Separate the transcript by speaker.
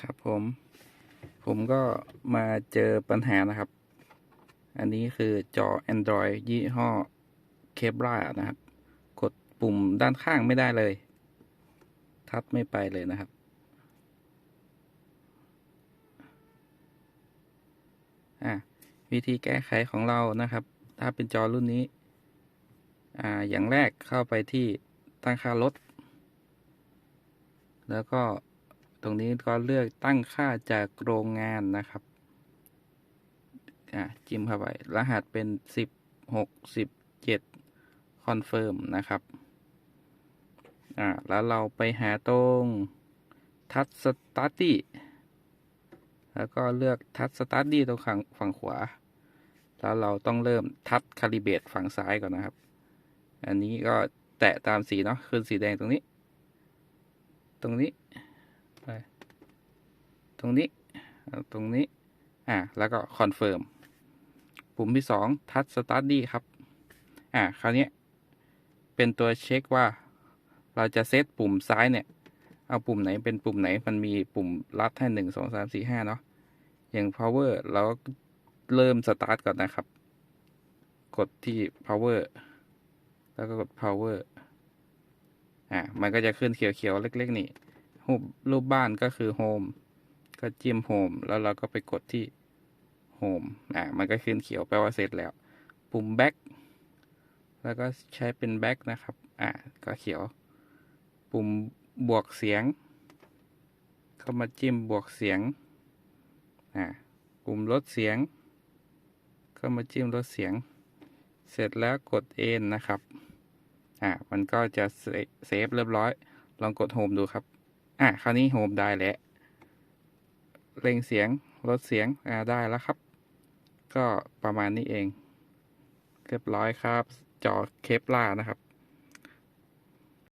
Speaker 1: ครับผมผมก็มาเจอปัญหานะครับ อันนี้คือจอ Android ยี่ห้อเคปรานะครับ กดปุ่มด้านข้างไม่ได้เลย ทัดไม่ไปเลยนะครับ อะวิธีแก้ไขของเรานะครับ ถ้าเป็นจอรุ่นนี้ อ่าอย่างแรกเข้าไปที่ตั้งค่ารถแล้วก็ ตรงนี้ก็เลือกตั้งค่าจากโรงงานนะครับ อ่าจิ้มเข้าไป รหัสเป็นสิบหกสิบเจ็ดคอนเฟิร์มนะครับ อ่าแล้วเราไปหาตรงทัชสตาร์ดี้แล้วก็เลือกทัชสตาร์ดี้ตรงฝั่งฝั่งขวา แล้วเราต้องเริ่มทัชคาลิเบตฝั่งซ้ายก่อนนะครับ อันนี้ก็แตะตามสีเนาะคือสีแดงตรงนี้ ตรงนี้ ตรงนี้ ตรงนี้ อ่า แล้วก็คอนเฟิร์ม ปุ่มที่สองทัชสตาร์ดี้ครับ อ่า คราวนี้เป็นตัวเช็คว่า เราจะเซตปุ่มซ้ายเนี่ย เอาปุ่มไหนเป็นปุ่มไหน มันมีปุ่มลัดให้หนึ่งสองสามสี่ห้าเนาะ อย่าง power เราก็เริ่มสตาร์ทก่อนนะครับ กดที่ power แล้วก็กด power อ่า มันก็จะขึ้นเขียวๆ เล็ก ๆ นี่รูปรูปบ้านก็คือ home ก็จิ้ม home แล้วเราก็ไปกดที่ home อ่ามันก็ขึ้นเขียวแปลว่าเสร็จแล้ว ปุ่ม back แล้วก็ใช้เป็น back นะครับอ่าก็เขียว ปุ่มบวกเสียง เข้ามาจิ้มบวกเสียงอ่าปุ่มลดเสียงก็มาจิ้มลดเสียง เสร็จแล้วกด N นะครับอ่ามันก็จะเซเซฟเรียบร้อย ลองกดโฮมดูครับ อ่าคราวนี้โฮมได้แล้ว เร่งเสียงลดเสียงอ่าได้แล้วครับ ก็ประมาณนี้เอง เรียบร้อยครับ จอเคปลานะครับ